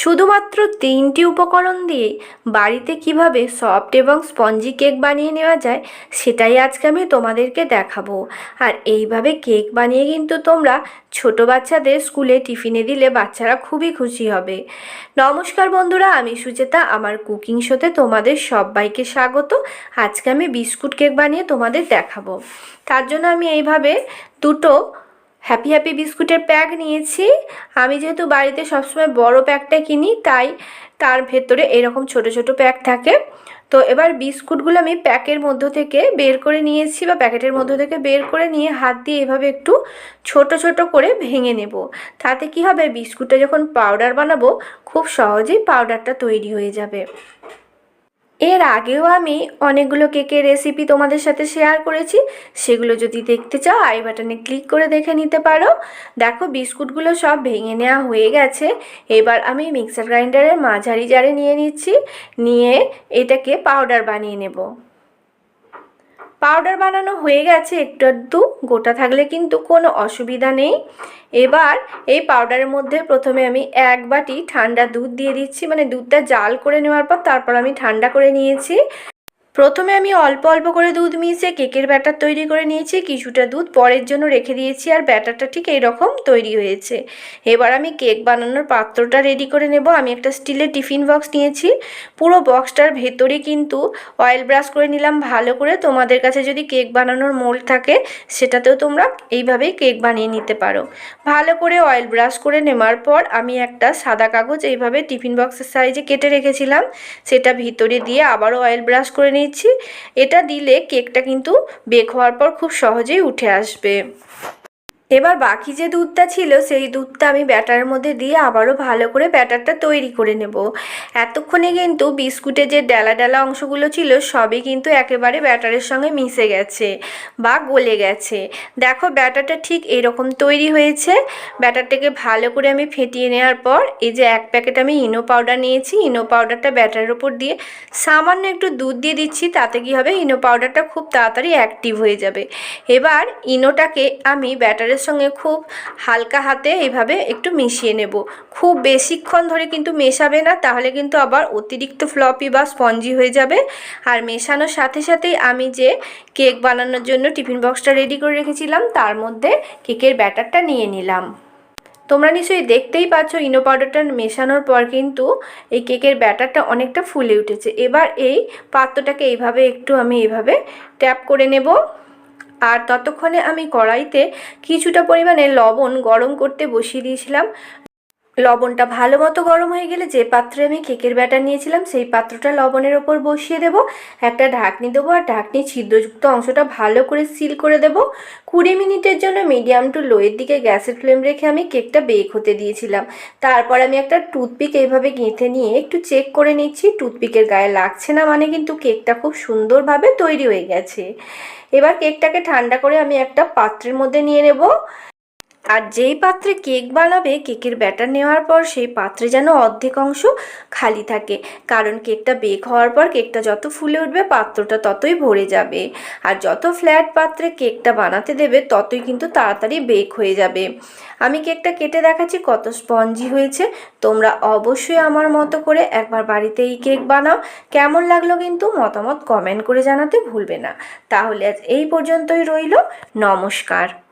শুধুমাত্র তিনটি উপকরণ দিয়ে বাড়িতে কীভাবে সফট এবং স্পঞ্জি কেক বানিয়ে নেওয়া যায়, সেটাই আজকে আমি তোমাদেরকে দেখাবো। আর এইভাবে কেক বানিয়ে কিন্তু তোমরা ছোট বাচ্চাদের স্কুলে টিফিনে দিলে বাচ্চারা খুবই খুশি হবে। নমস্কার বন্ধুরা, আমি সুচেতা, আমার কুকিং শোতে তোমাদের সবাইকে স্বাগত। আজকে আমি বিস্কুট কেক বানিয়ে তোমাদের দেখাবো। তার জন্য আমি এইভাবে দুটো হ্যাপি হ্যাপি বিস্কুটের প্যাক নিয়েছি। আমি যেহেতু বাড়িতে সবসময় বড় প্যাকটা কিনি, তাই তার ভেতরে এরকম ছোট ছোট প্যাক থাকে। তো এবার বিস্কুটগুলো আমি প্যাকের মধ্য থেকে বের করে নিয়েছি বা প্যাকেটের মধ্য থেকে বের করে নিয়ে হাত দিয়ে এভাবে একটু ছোট ছোট করে ভেঙে নেব। তাতে কি হবে? বিস্কুটটা যখন পাউডার বানাবো, খুব সহজেই পাউডারটা তৈরি হয়ে যাবে। এর আগেও আমি অনেকগুলো কেকের রেসিপি তোমাদের সাথে শেয়ার করেছি। সেগুলো যদি দেখতে চাও আই বাটনে ক্লিক করে দেখে নিতে পারো। দেখো, বিস্কুটগুলো সব ভেঙে নেওয়া হয়ে গেছে। এবার আমি মিক্সার গ্রাইন্ডারের মাঝারি জারে নিয়ে নিচ্ছি। নিয়ে এটাকে পাউডার বানিয়ে নেব। পাউডার বানানো হয়ে গেছে একটু আধটু, গোটা থাকলে কিন্তু কোনো অসুবিধা নেই। এবার এই পাউডারের মধ্যে প্রথমে আমি এক বাটি ঠান্ডা দুধ দিয়ে দিচ্ছি মানে দুধটা জাল করে নেওয়ার পর তারপর আমি ঠান্ডা করে নিয়েছি। প্রথমে আমি অল্প অল্প করে দুধ মিশিয়ে কেকের ব্যাটার তৈরি করে নিয়েছি। কিছুটা দুধ পরের জন্য রেখে দিয়েছি আর ব্যাটারটা ঠিক এইরকম তৈরি হয়েছে। এবার আমি কেক বানানোর পাত্রটা রেডি করে নেব। আমি একটা স্টিলের টিফিন বক্স নিয়েছি। পুরো বক্সটার ভেতরে কিন্তু অয়েল ব্রাশ করে নিলাম ভালো করে। তোমাদের কাছে যদি কেক বানানোর মোল্ড থাকে, সেটাতেও তোমরা এইভাবেই কেক বানিয়ে নিতে পারো। ভালো করে অয়েল ব্রাশ করে নেওয়ার পর আমি একটা সাদা কাগজ এইভাবে টিফিন বক্সের সাইজে কেটে রেখেছিলাম। সেটা ভিতরে দিয়ে আবারও অয়েল ব্রাশ করে নিই নিচ্ছি এটা দিলে কেকটা কিন্তু বেক হওয়ার পর খুব সহজেই উঠে আসবে। এবার বাকি যে দুধটা ছিল, সেই দুধটা আমি ব্যাটারের মধ্যে দিয়ে আবারও ভালো করে ব্যাটারটা তৈরি করে নেব। এতক্ষণে কিন্তু বিস্কুটের যে ডেলা ডেলা অংশগুলো ছিল, সবই কিন্তু একেবারে ব্যাটারের সঙ্গে মিশে গেছে বা গলে গেছে। দেখো, ব্যাটারটা ঠিক এরকম তৈরি হয়েছে। ব্যাটারটাকে ভালো করে আমি ফেটিয়ে নেওয়ার পর, এই যে এক প্যাকেট আমি ইনো পাউডার নিয়েছি। ইনো পাউডারটা ব্যাটারের ওপর দিয়ে সামান্য একটু দুধ দিয়ে দিচ্ছি, তাতে কি হবে? ইনো পাউডারটা খুব তাড়াতাড়ি অ্যাক্টিভ হয়ে যাবে। এবার ইনোটাকে আমি ব্যাটারের জলের সঙ্গে খুব হালকা হাতে এইভাবে একটু মিশিয়ে নেব। খুব বেশিক্ষণ ধরে কিন্তু মেশাবে না, তাহলে কিন্তু আবার অতিরিক্ত ফ্লপি বা স্পঞ্জি হয়ে যাবে। আর মেশানোর সাথে সাথেই আমি যে কেক বানানোর জন্য টিফিন বক্সটা রেডি করে রেখেছিলাম, তার মধ্যে কেকের ব্যাটারটা নিয়ে নিলাম। তোমরা নিশ্চয়ই দেখতেই পাচ্ছ ইনো পাউডারটা মেশানোর পর কিন্তু এই কেকের ব্যাটারটা অনেকটা ফুলে উঠেছে। এবার এই পাত্রটাকে এইভাবে একটু আমি এইভাবে ট্যাপ করে নেব। আর ততক্ষণে আমি কড়াইতে কিছুটা পরিমাণে লবণ গরম করতে বসিয়ে দিয়েছিলাম। লবণটা ভালো মতো গরম হয়ে গেলে যে পাত্রে আমি কেকের ব্যাটার নিয়েছিলাম, সেই পাত্রটা লবণের ওপর বসিয়ে দেব। একটা ঢাকনি দেবো আর ঢাকনি ছিদ্রযুক্ত অংশটা ভালো করে সিল করে দেব। কুড়ি মিনিটের জন্য মিডিয়াম টু লোয়ের দিকে গ্যাসের ফ্লেম রেখে আমি কেকটা বেক হতে দিয়েছিলাম। তারপর আমি একটা টুথপিক এইভাবে গেঁথে নিয়ে একটু চেক করে নিচ্ছি। টুথপিকের গায়ে লাগছে না মানে কিন্তু কেকটা খুব সুন্দরভাবে তৈরি হয়ে গেছে। এবার কেকটাকে ঠান্ডা করে আমি একটা পাত্রের মধ্যে নিয়ে নেব। আর যেই পাত্রে কেক বানাবে, কেকের ব্যাটার নেওয়ার পর সেই পাত্রে যেন অর্ধেক অংশ খালি থাকে। কারণ কেকটা বেক হওয়ার পর কেকটা যত ফুলে উঠবে, পাত্রটা ততই ভরে যাবে। আর যত ফ্ল্যাট পাত্রে কেকটা বানাতে দেবে, ততই কিন্তু তাড়াতাড়ি বেক হয়ে যাবে। আমি কেকটা কেটে দেখাচ্ছি, কত স্পঞ্জি হয়েছে। তোমরা অবশ্যই আমার মতো করে একবার বাড়িতে এই কেক বানাও। কেমন লাগল কিন্তু মতামত কমেন্ট করে জানাতে ভুলবে না। তাহলে আজ এই পর্যন্তই রইল। নমস্কার।